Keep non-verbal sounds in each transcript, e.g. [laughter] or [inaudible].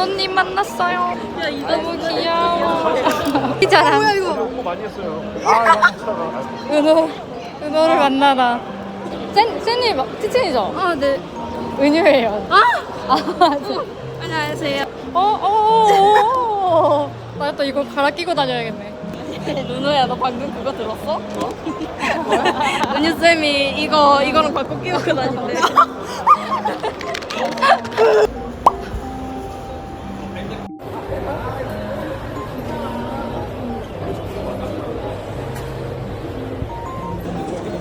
은호님 만났어요. 너무 귀여워. 이잖아. 뭐야 이거? 너무 많이 했어요. 아, 야, 진짜가. 은호 은호를 만나다. 센 센님 티첸이죠? 아, 네. 은유예요. 아, 아 저- 안녕하세요. 어, 어, 어, 어. 나 또 이거 갈아 끼고 다녀야겠네. 누누야, 너 방금 그거 들었어? [laughs] 은유 쌤이 이거, 이거랑 바꿔 끼고 다닌대. [laughs]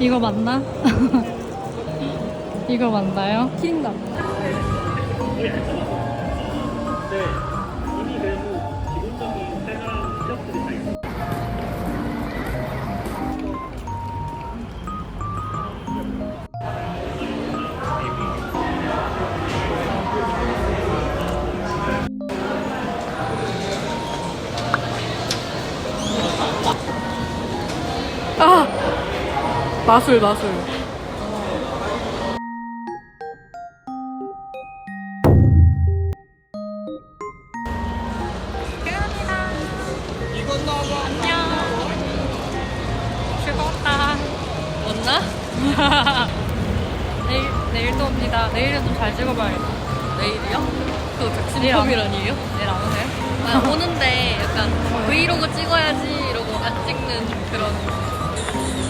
이거 맞나? [laughs] 이거 맞나요? 킹덤. 마술, 마술. 즐거웠다. 맞나? 내일, 내일도 옵니다. 내일은 좀 잘 찍어봐야겠다. 내일이요? 그거 내일 안- 백신펌이라니에요? 내일 안 오세요? 아, 오는데 약간 브이로그 찍어야지 이러고 안 찍는 그런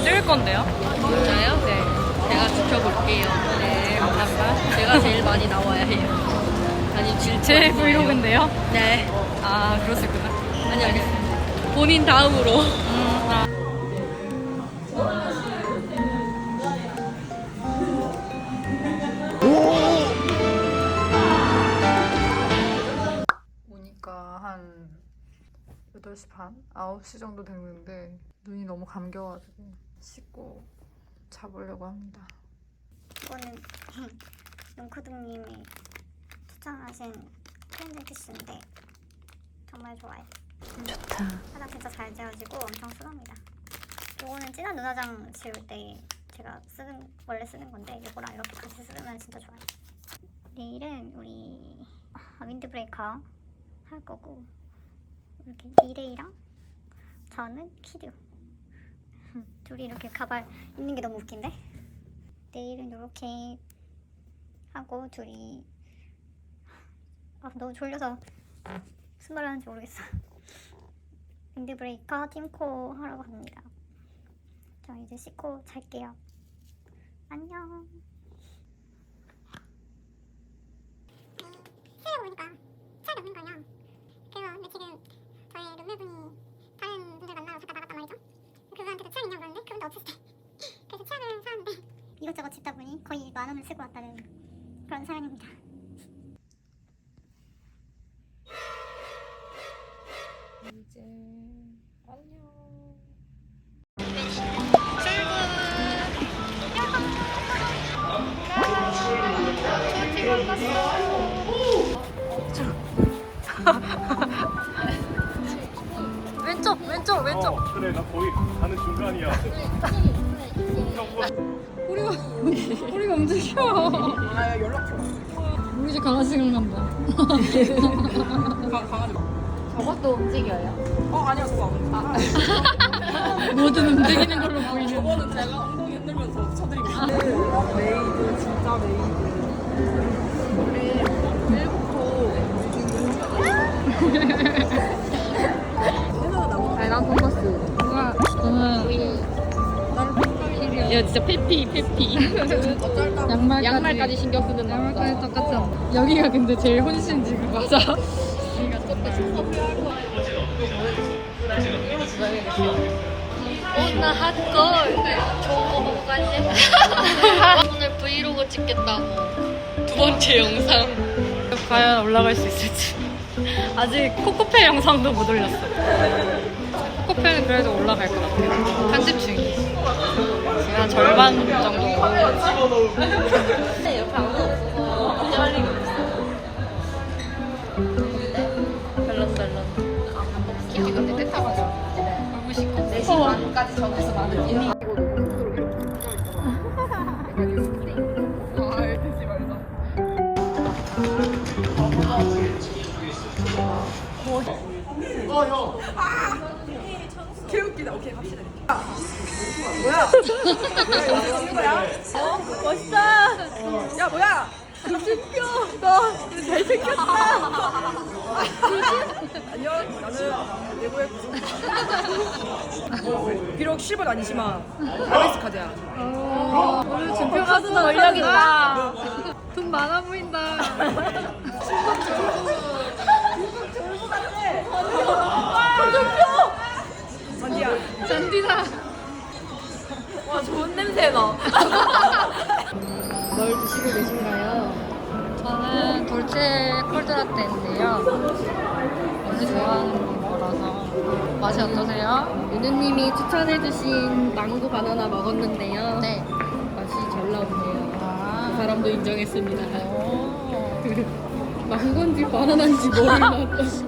찍을 건데요? 진짜요? 네. 제가 지켜볼게요. 네, 감사합니다. 제가 제일 많이 나와야 해요. 아니, 질 제 브이로그인데요? 네. 아, 그럴 수 있구나. 아니, 아니. 본인 다음으로. 음, 아. 오니까 한 8시 반? 9시 정도 됐는데 눈이 너무 감겨가지고 씻고 자보려고 합니다. 이거는 [laughs] 용크둥님이 추천하신 트렌드 티슈인데 정말 좋아요. 좋다. 화장 진짜 잘 지워지고 엄청 순합니다. 이거는 진한 눈화장 지울 때 제가 쓰는 원래 쓰는 건데 이거랑 이렇게 같이 쓰면 진짜 좋아요. 내일은 우리 아, 윈드브레이커 할 거고 이렇게 미레이랑 저는 키류 둘이 이렇게 가발 입는 게 너무 웃긴데? 내일은 이렇게 하고 둘이. 아 너무 졸려서 무슨 말을 하는지 모르겠어. 윈드 브레이커 팀코 하러 갑니다. 저 이제 씻고 잘게요. 안녕. 새해 오니까 차를 없는 거예요. 그래서 근데 지금 저희 룸메분이 다른 분들 만나러 잠깐 나갔단 말이죠 그분한테 도 취향 있냐고 그러는데 그분도 없었대 그래서 취향을 사는데 이것저것 집다 보니 거의 만 원을 쓰고 왔다는 그런 사연입니다. 이제 안녕. 왼쪽, 그래, 나 거의 가는 중간이야. 꼬리가 꼬리가 움직여. 아 연락 줘. 우리 집 강아지 생각난다. 저것도 움직여요. 뭐든 움직이는 걸로 보이는. 저거는 제가 엉덩이 흔들면서 쳐드릴게요. 메이드, 진짜 메이드. 우리 [laughs] 아니 야 진짜 페피 페피. 양말까지 양말까지 신경 쓰는 양말까지 똑같지 않나? 여기가 근데 제일 혼신지 그 맞아. 오나 핫걸 좋은 거 보고 갈래? 오늘 브이로그 찍겠다고 두 번째 영상 과연 올라갈 수 있을지. 아직 코코페 영상도 못 올렸어. 코코페는 그래도 올라갈 것 같아요. 편집 중이에요. 한 절반 정도. 근데 옆에 아무도 없어서 굳이 할 있어. 밸런스 밸런스. 길이 근데 뜻하가지고. 네. 울고 싶고. 4시 반까지 정해서 많은 일이. 네. 어, [laughs] 아, 아, 형. 아, 갑시다. 오케이 갑시다. 뭐야? [laughs] 뭐야 이거 거야? 어? 멋있다. 야 뭐야? 조심표. 너 잘생겼다. 안녕. 나는 내부의 구성. 비록 10은 아니지만 아이스 카드야. 오늘 준표 가수 있다. 돈 많아 보인다. [laughs] 전디야. 잔디다. 와 나. 뭘 [laughs] 드시고 계신가요? 저는 돌체 콜드라떼인데요. 원래 좋아하는 거라서 맛이 어떠세요? 유느님이 추천해주신 망고 바나나 먹었는데요. 네. 맛이 잘 나오네요. 아, 사람도 인정했습니다. 오. [laughs] 망고인지 바나나인지 모르는 애- [laughs]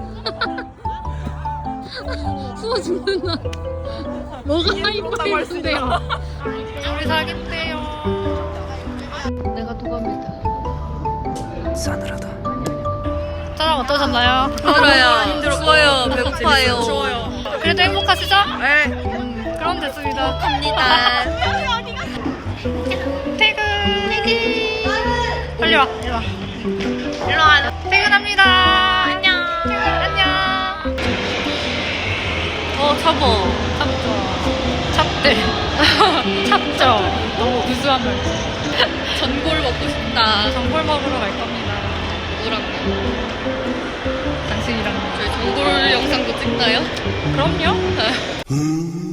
수어 죽는다. 뭐가 하이파이브인데요? 우리 사귀대요. 내가 도감이다. 짜장 어떠셨나요? 힘들어요. 죽어요. 배고파요. 좋아요. 그래도 행복하시죠? 네. 음, 그럼 됐습니다. 합니다. 퇴근. 퇴근. 빨리 와. 일로 와. 일로 와. 퇴근합니다. 어, 잡어. 잡죠. 잡대. 잡죠. 너무 우수한 말. [laughs] 전골 먹고 싶다. 전골 먹으러 갈 겁니다. 누구랑? 당신이랑. 저희 전골 영상도 찍나요? 그럼요. [laughs]